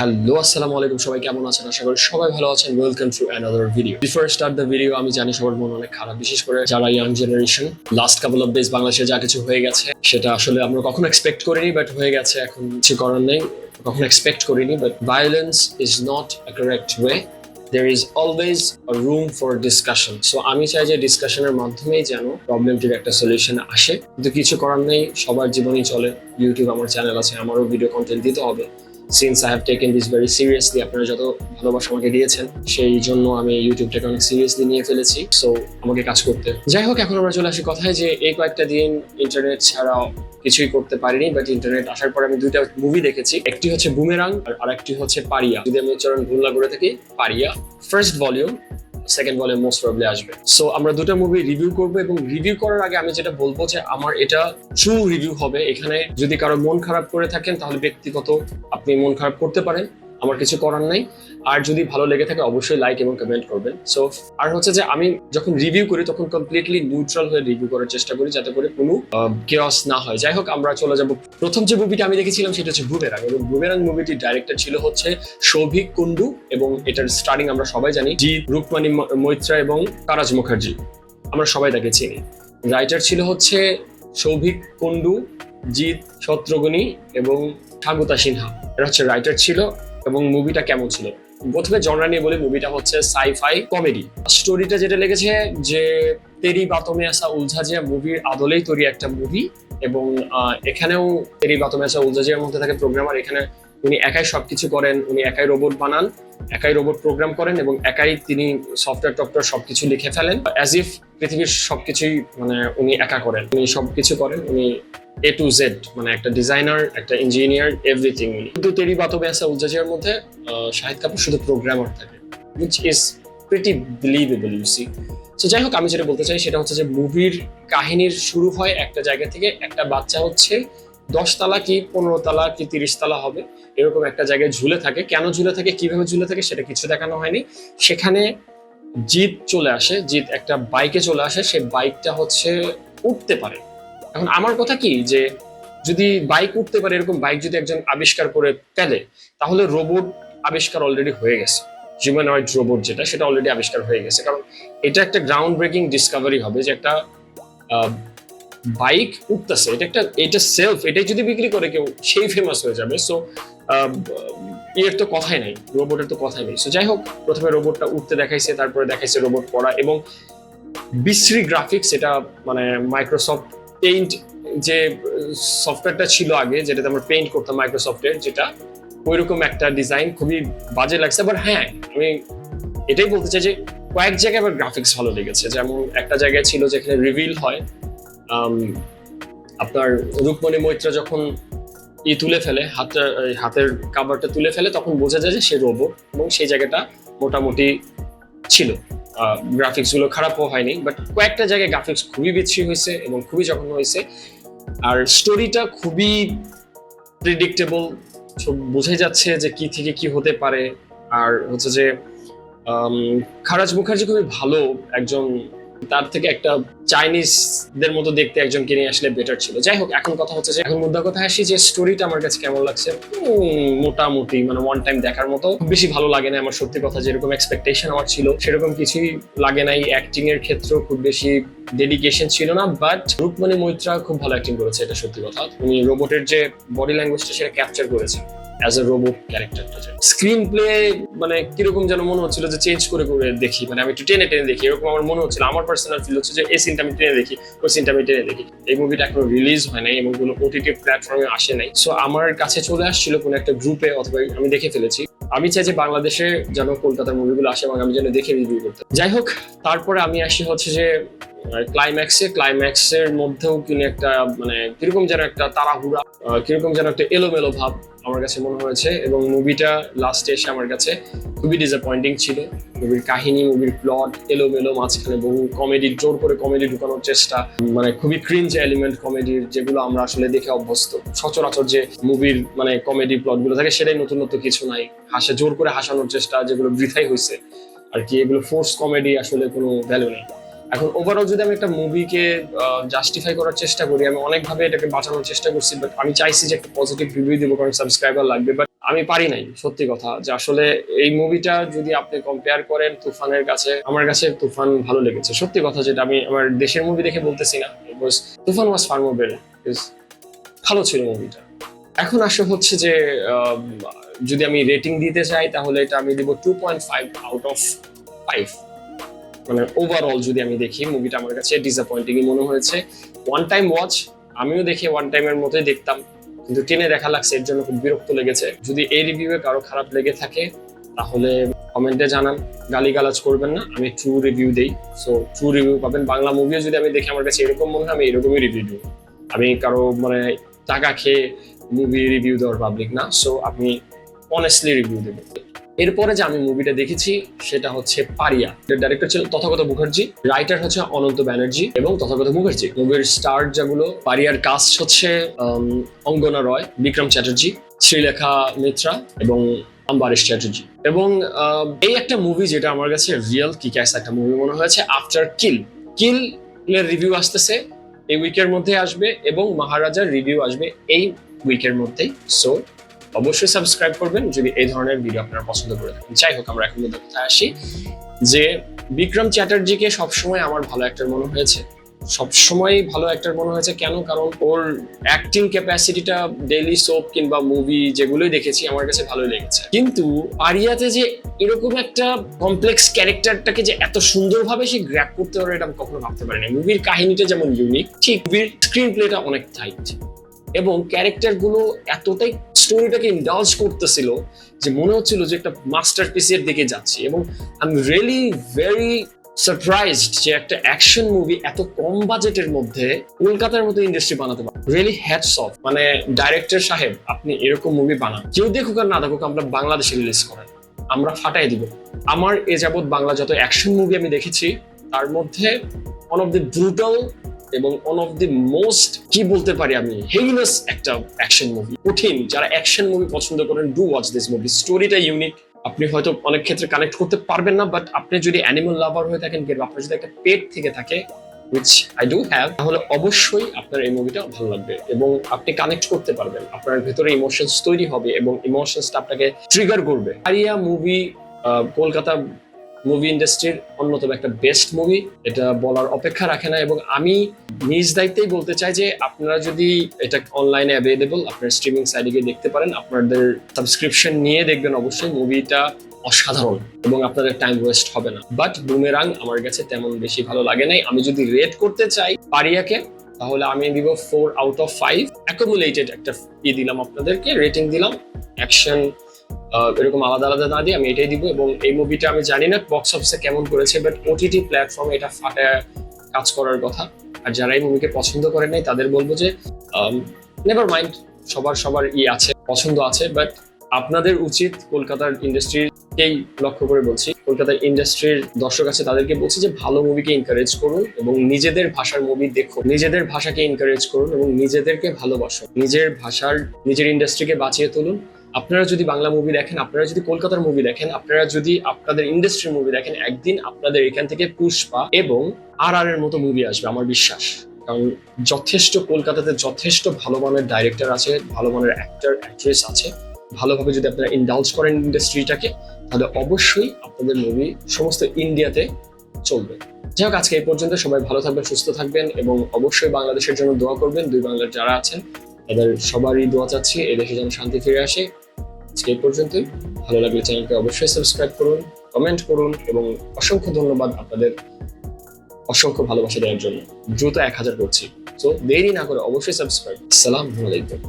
Hello আসসালামু আলাইকুম। সবাই কেমন আছেন? আশা করি সবাই ভালো আছেন। Welcome to another video before start the video আমি জানি সবার মন অনেক খারাপ, বিশেষ করে যারা young generation last couple of days বাংলাদেশে যা কিছু হয়ে গেছে, সেটা আসলে আমরা কখনো এক্সপেক্ট করিনি বাট হয়ে গেছে, এখন কিছু করার নেই। কখনো এক্সপেক্ট করিনি but violence is not a correct way there is always a room for discussion. So আমি চাই যে ডিসকাশনের মাধ্যমেই যেন প্রবলেমটির একটা সলিউশন আসে। কিন্তু কিছু করার নেই, সবার জীবনই চলে। ইউটিউব আমার চ্যানেল আছে, আমারও ভিডিও কন্টেন্ট দিতে হবে। Since I have taken this very seriously আপনারা যত ভালোবাসা আমাকে দিয়েছেন, সেই জন্য আমি ইউটিউবটাকে অনেক সিরিয়াসলি নিয়ে ফেলেছি। সো আমাকে কাজ করতে। যাই হোক, এখন আমরা চলে আসি কথায় যে এই কয়েকটা দিন ইন্টারনেট ছাড়াও কিছুই করতে পারিনি বাট ইন্টারনেট আসার পর আমি দুইটা মুভি দেখেছি। একটি হচ্ছে বুমেরাং আর আরেকটি হচ্ছে পারিয়া যদি আমি উচ্চারণ ভুল না করে থাকি পারিয়া ফার্স্ট ভলিউম সেকেন্ড বলে মোস্ট প্রবলি আসবে। সো আমরা দুটো মুভি রিভিউ করব এবং রিভিউ করার আগে আমি যেটা বলব যে আমার এটা ট্রু রিভিউ হবে। এখানে যদি কারও মন খারাপ করে থাকেন, তাহলে ব্যক্তিগত আপনি মন খারাপ করতে পারেন। আমার কিছু করার নাই। আর যদি ভালো লেগে থাকে, অবশ্যই লাইক এবং কমেন্ট করবেন। সো আর হচ্ছে যে আমি যখন রিভিউ করি, তখন কমপ্লিটলি নিউট্রাল হয়ে রিভিউ করার চেষ্টা করি, যাতে করে কোনো কেওয়াস না হয়। যাই হোক, আমরা চলে যাব। প্রথম যে মুভিটা আমি দেখেছিলাম, সেটা হচ্ছে বুমেরাং এবং বুমেরাং মুভিটির ডাইরেক্টর ছিল হচ্ছে সৌভিক কুন্ডু এবং এটার স্টার্টিং আমরা সবাই জানি, জি রুকমানি মৈত্রা এবং তারাজ মুখার্জি। আমরা সবাই তাকে চিনি। রাইটার ছিল হচ্ছে সৌভিক কুন্ডু জিৎ শত্রুঘ্নি এবং ঠাকুতা সিনহা। এরা হচ্ছে রাইটার ছিল। এবং মুভিটা কেমন ছিল? প্রথমে জনরা নিয়ে বলি মুভিটা হচ্ছে সাইফাই কমেডি স্টোরিটা যেটা লেগেছে যে, তেরি বাতমে আসা উলঝাজিয়া মুভির আদলেই তৈরি একটা মুভি এবং এখানেও তেরি বাতমে আসা উলঝাজিয়ার মধ্যে থাকে প্রোগ্রামার এখানে উনি একাই সবকিছু করেন, উনি একাই রোবট বানান, একাই রোবট প্রোগ্রাম করেন এবং একাই তিনি সফটওয়্যার টফটওয়্যার সবকিছু লিখে ফেলেন। অ্যাজ ইফ পৃথিবীর সবকিছুই মানে উনি একা করেন। উনি সবকিছু করেন, উনি এ টু জেড মানে একটা ডিজাইনার একটা ইঞ্জিনিয়ার এভরিথিং কিন্তু তেরি বাতবে আসা উজ্জাজিয়ার মধ্যে শাহিদ কাপুর শুধু প্রোগ্রামার থাকে which is pretty believable you see তো যাই হোক, আমি যেটা বলতে চাই সেটা হচ্ছে যে মুভির কাহিনীর শুরু হয় একটা জায়গা থেকে, একটা বাচ্চা হচ্ছে দশ তালা কি পনেরো তালা কি তিরিশ তালা হবে, এরকম একটা জায়গায় ঝুলে থাকে। কেন ঝুলে থাকে, কীভাবে ঝুলে থাকে সেটা কিছু দেখানো হয়নি। সেখানে জিত চলে আসে জিত একটা বাইকে চলে আসে সেই বাইকটা হচ্ছে উঠতে পারে। এখন আমার কথা কি যে যদি বাইক উঠতে পারে, এরকম বাইক যদি একজন আবিষ্কার করে ফেলে, তাহলে রোবট আবিষ্কার অলরেডি হয়ে গেছে। হিউম্যানয়েড রোবট যেটা, সেটা অলরেডি আবিষ্কার হয়ে গেছে। কারণ এটা একটা গ্রাউন্ড ব্রেকিং ডিসকভারি হবে যে একটা বাইক উঠতেছে। এটা একটা, এটা সেলফ এটাই যদি বিক্রি করে কেউ, সেই ফেমাস হয়ে যাবে। সো ইয়ের তো কথাই নাই রোবটের তো কথাই নেই। সো যাই হোক, প্রথমে রোবটটা উঠতে দেখাইছে, তারপরে দেখাইছে রোবট পড়া এবং বিশ্রী গ্রাফিক্স এটা মানে মাইক্রোসফট পেইন্ট যে সফটওয়্যারটা ছিল আগে, যেটাতে আমরা পেইন্ট করতাম মাইক্রোসফটের যেটা ওইরকম একটা ডিজাইন খুবই বাজে লাগছে বাট হ্যাঁ আমি এটাই বলতে চাই যে, কয়েক জায়গায় আবার গ্রাফিক্স ভালো লেগেছে। যেমন একটা জায়গায় ছিল যেখানে রিভিল হয় আপনার রূপমণি মৈত্রা যখন ই তুলে ফেলে, হাতটা হাতের কাভারটা তুলে ফেলে, তখন বোঝা যায় যে সে রোবট এবং সেই জায়গাটা মোটামুটি ছিল। গ্রাফিক্সগুলো খারাপও হয়নি বাট কয়েকটা জায়গায় গ্রাফিক্স খুবই বিচ্ছিরি হয়েছে এবং খুবই জঘন্য হয়েছে। আর স্টোরিটা খুবই প্রিডিক্টেবল বোঝাই যাচ্ছে যে কি থেকে কি হতে পারে। আর হচ্ছে যে খারাজ মুখার্জি খুবই ভালো একজন তার থেকে একটা চাইনিজদের মতো দেখতে একজনকে নিয়ে আসলে বেটার ছিল। যাই হোক, এখন কথা হচ্ছে যে, এখন মুদ্রা কথা আসি যে স্টোরিটা আমার কাছে কেমন লাগছে? মোটামুটি মানে ওয়ান টাইম দেখার মতো। বেশি ভালো লাগে না আমার, সত্যি কথা, যেরকম এক্সপেকটেশন আমার ছিল, সেরকম কিছুই লাগে নাই। অ্যাক্টিং এর ক্ষেত্রেও খুব বেশি ডেডিকেশন ছিল না বাট রূপমণি মৈত্রা খুব ভালো অ্যাক্টিং করেছে, এটা সত্যি কথা। উনি রোবটের যে বডি ল্যাঙ্গুয়েজটা সেটা ক্যাপচার করেছে। অ্যাজ এ রোবট ক্যারেক্টারটা স্ক্রিন প্লে মানে কীরকম যেন মনে হচ্ছিল যে চেঞ্জ করে করে দেখি মানে আমি একটু টেনে টেনে দেখি, এরকম আমার মনে হচ্ছিল। আমার পার্সোনাল ফিল হচ্ছে যে এই সিনটা আমি টেনে দেখি, ওই সিনটা আমি টেনে দেখি। এই মুভিটা এখনও রিলিজ হয় নাই এবং কোনো ওটিটি প্ল্যাটফর্মে আসে নাই। সো আমার কাছে চলে আসছিল কোনো একটা গ্রুপে অথবা আমি দেখে ফেলেছি। আমি চাই যে বাংলাদেশে যেন কলকাতার মুভিগুলো আসে এবং আমি যেন দেখে রিভিউ করতে। যাই হোক, তারপরে আমি আসি হচ্ছে যে ক্লাইম্যাক্সে ক্লাইম্যাক্সের মধ্যেও কিন্তু একটা মানে কীরকম যেন একটা তাড়াহুড়া কীরকম যেন একটা এলোমেলো ভাব আমার কাছে মনে হয়েছে এবং মুভিটা লাস্টে এসে আমার কাছে খুবই ডিসঅ্যাপয়েন্টিং ছিল। মুভির কাহিনী মুভির প্লট এলোমেলো, মাঝখানে বহু কমেডি জোর করে কমেডি ঢুকানোর চেষ্টা মানে খুবই ক্রিঞ্জ এলিমেন্ট কমেডির যেগুলো আমরা আসলে দেখে অভ্যস্ত। সচরাচর যে মুভির মানে কমেডি প্লটগুলো থাকে, সেটাই নতুনত্ব কিছু নাই। হাসে, জোর করে হাসানোর চেষ্টা যেগুলো বৃথাই হয়েছে আর কি এগুলো ফোর্স কমেডি আসলে কোনো ভ্যালু নেই। এখন ওভারঅল যদি আমি একটা মুভিকে জাস্টিফাই করার চেষ্টা করি, আমি অনেকভাবে এটাকে বাঁচানোর চেষ্টা করছি বাট আমি চাইছি যে একটা পজিটিভ রিভিউ দিব, কারণ সাবস্ক্রাইবার লাগবে বাট আমি পারি নাই, সত্যি কথা, যে আসলে এই মুভিটা যদি আপনি কম্পেয়ার করেন, তুফানের কাছে, আমার কাছে তুফান ভালো লেগেছে। সত্যি কথা যেটা, আমি আমার দেশের মুভি দেখে বলতেছি না তুফান ওয়াজ ফার মোর ভালো ছিল মুভিটা এখন আসলে হচ্ছে যে যদি আমি রেটিং দিতে চাই, তাহলে এটা আমি দিব two point five out of five মানে ওভারঅল যদি আমি দেখি মুভিটা আমার কাছে ডিসঅ্যাপয়েন্টিংই মনে হয়েছে। ওয়ান টাইম ওয়াচ আমিও দেখে ওয়ান টাইমের মতোই দেখতাম। কিন্তু টেনে দেখা লাগছে, এর জন্য খুব বিরক্ত লেগেছে। যদি এই রিভিউয়ে কারও খারাপ লেগে থাকে, তাহলে কমেন্টে জানান। গালিগালাজ করবেন না, আমি ট্রু রিভিউ দেই। সো ট্রু রিভিউ পাবেন। বাংলা মুভিও যদি আমি দেখি, আমার কাছে এরকম মনে হয়, আমি এরকমই রিভিউ দিই আমি কারও মানে টাকা খেয়ে মুভি রিভিউ দেওয়ার পাবলিক না। সো আপনি অনেস্টলি রিভিউ দেবেন। এরপরে যে আমি মুভিটা দেখেছি, সেটা হচ্ছে পারিয়া। ডাইরেক্টর ছিল তথাগত মুখার্জি রাইটার হচ্ছে অনন্ত ব্যানার্জি এবং তথাগত মুখার্জি। মুভির স্টার যেগুলো, পারিয়ার কাস্ট হচ্ছে অঙ্গনা রয়, বিক্রম চ্যাটার্জি, শ্রীলেখা মিত্রা এবং আম্বারিশ চ্যাটার্জি। এবং এই একটা মুভি যেটা আমার কাছে রিয়েল কিক্যাস একটা মুভি মনে হয়েছে আফটার কিল কিল এর রিভিউ আসতেছে, এই উইকের মধ্যে আসবে এবং মহারাজার রিভিউ আসবে এই উইকের মধ্যেই। সো অবশ্যই সাবস্ক্রাইব করবেন যদি এই ধরনের ভিডিও আপনারা পছন্দ করে থাকেন। যাই হোক, আমরা এখন মধ্যে আসি। যে বিক্রম চ্যাটার্জিকে সবসময় আমার ভালো অ্যাক্টর মনে হয়েছে। সবসময় ভালো অ্যাক্টর মনে হয়েছে কেন? কারণ ওর অ্যাক্টিং ক্যাপাসিটিটা ডেইলি সোপ কিংবা মুভি যেগুলোই দেখেছি, আমার কাছে ভালোই লেগেছে। কিন্তু আরিয়াতে যে এরকম একটা কমপ্লেক্স ক্যারেক্টারটাকে যে এত সুন্দরভাবে সে গ্র্যাপ করতে পারে এটা আমি কখনো ভাবতে পারিনি। মুভির কাহিনীটা যেমন ইউনিক ঠিক মুভির স্ক্রিন প্লেটা অনেক টাইট এবং ক্যারেক্টারগুলো এতটাই স্টোরিটাকে ইন্ডালজ করতেছিল যে মনে হচ্ছিল যে একটা মাস্টার পিসের দিকে যাচ্ছি। এবং I am really very surprised যে একটা অ্যাকশন মুভি এত কম বাজেটের মধ্যে কলকাতার মতো ইন্ডাস্ট্রি বানাতে পারে। রিয়েলি হ্যাটস অফ মানে ডাইরেক্টর সাহেব, আপনি এরকম মুভি বানান। কেউ দেখুক আর না দেখুক, আমরা বাংলাদেশে রিলিজ করেন আমরা ফাটাই দিব। আমার এ যাবৎ বাংলা যত অ্যাকশন মুভি আমি দেখেছি, তার মধ্যে ওয়ান অফ দি ব্রুটাল এবং ওয়ান অফ দি মোস্ট কি বলতে পারি আমি হেইনাস একটা অ্যাকশন মুভি কঠিন, যারা অ্যাকশন মুভি পছন্দ করেন ডু ওয়াচ দিস মুভি স্টোরিটা ইউনিক আপনি হয়তো অনেক ক্ষেত্রে কানেক্ট করতে পারবেন না বাট আপনি যদি অ্যানিমাল লাভার হয়ে থাকেন, কিংবা আপনার যদি একটা পেট থেকে থাকে উইচ আই ডু হ্যাভ তাহলে অবশ্যই আপনার এই মুভিটা ভালো লাগবে এবং আপনি কানেক্ট করতে পারবেন। আপনার ভেতরে ইমোশনস তৈরি হবে এবং ইমোশনসটা আপনাকে ট্রিগার করবে। আরিয়া মুভি কলকাতা মুভি ইন্ডাস্ট্রির অন্যতম একটা বেস্ট মুভি এটা বলার অপেক্ষা রাখে না এবং আমি নিজ দায়িত্বেই বলতে চাই যে আপনারা যদি এটা অনলাইনে অ্যাভেলেবল আপনার স্ট্রিমিং সাইডে গিয়ে দেখতে পারেন, আপনাদের সাবস্ক্রিপশন নিয়ে দেখবেন অবশ্যই মুভিটা অসাধারণ এবং আপনাদের টাইম ওয়েস্ট হবে না। বাট বুমেরাং আমার কাছে তেমন বেশি ভালো লাগে নাই। আমি যদি রেট করতে চাই পারিয়াকে, তাহলে আমি দিব four out of five accumulated একটা ই দিলাম আপনাদেরকে রেটিং দিলাম। অ্যাকশন এরকম আলাদা আলাদা না দিয়ে আমি এটাই দিব এবং এই মুভিটা আমি জানি না বক্স অফিসে কেমন করেছে বাট ওটিটি প্ল্যাটফর্মে এটা ফাটায় কাজ করার কথা। আর যারা এই মুভিকে পছন্দ করে নাই, তাদের বলব যে নেভার মাইন্ড সবার সবার ই আছে, পছন্দ আছে বাট আপনাদের উচিত কলকাতার ইন্ডাস্ট্রিকেই লক্ষ্য করে বলছি, কলকাতার ইন্ডাস্ট্রির দর্শক আছে, তাদেরকে বলছি যে ভালো মুভিকে এনকারেজ করুন এবং নিজেদের ভাষার মুভি দেখুন। নিজেদের ভাষাকে এনকারেজ করুন এবং নিজেদেরকে ভালোবাসুন। নিজের ভাষার, নিজের ইন্ডাস্ট্রিকে বাঁচিয়ে তুলুন। আপনারা যদি বাংলা মুভি দেখেন, আপনারা যদি কলকাতার মুভি দেখেন, আপনারা যদি আপনাদের ইন্ডাস্ট্রির মুভি দেখেন, একদিন আপনাদের এখান থেকে পুষ্পা এবং আর আর এর মতো মুভি আসবে, আমার বিশ্বাস। কারণ যথেষ্ট কলকাতাতে যথেষ্ট ভালো মানের ডাইরেক্টর আছে, ভালো মানের অ্যাক্টর অ্যাক্ট্রেস আছে। ভালোভাবে যদি আপনারা ইন্ডালজ করেন ইন্ডাস্ট্রিটাকে তাহলে অবশ্যই আপনাদের মুভি সমস্ত ইন্ডিয়াতে চলবে। যাই হোক, আজকে এই পর্যন্ত। সবাই ভালো থাকবেন, সুস্থ থাকবেন এবং অবশ্যই বাংলাদেশের জন্য দোয়া করবেন। দুই বাংলার যারা আছেন, তাদের সবারই দোয়া চাচ্ছি এই দেশে যেন শান্তি ফিরে আসে। আজকে এই পর্যন্তই। ভালো লাগলে চ্যানেলকে অবশ্যই সাবস্ক্রাইব করুন কমেন্ট করুন এবং অসংখ্য ধন্যবাদ আপনাদের অসংখ্য ভালোবাসা দেওয়ার জন্য। দ্রুত এক হাজার করছি। তো দেরি না করে অবশ্যই সাবস্ক্রাইব। আসসালামু আলাইকুম।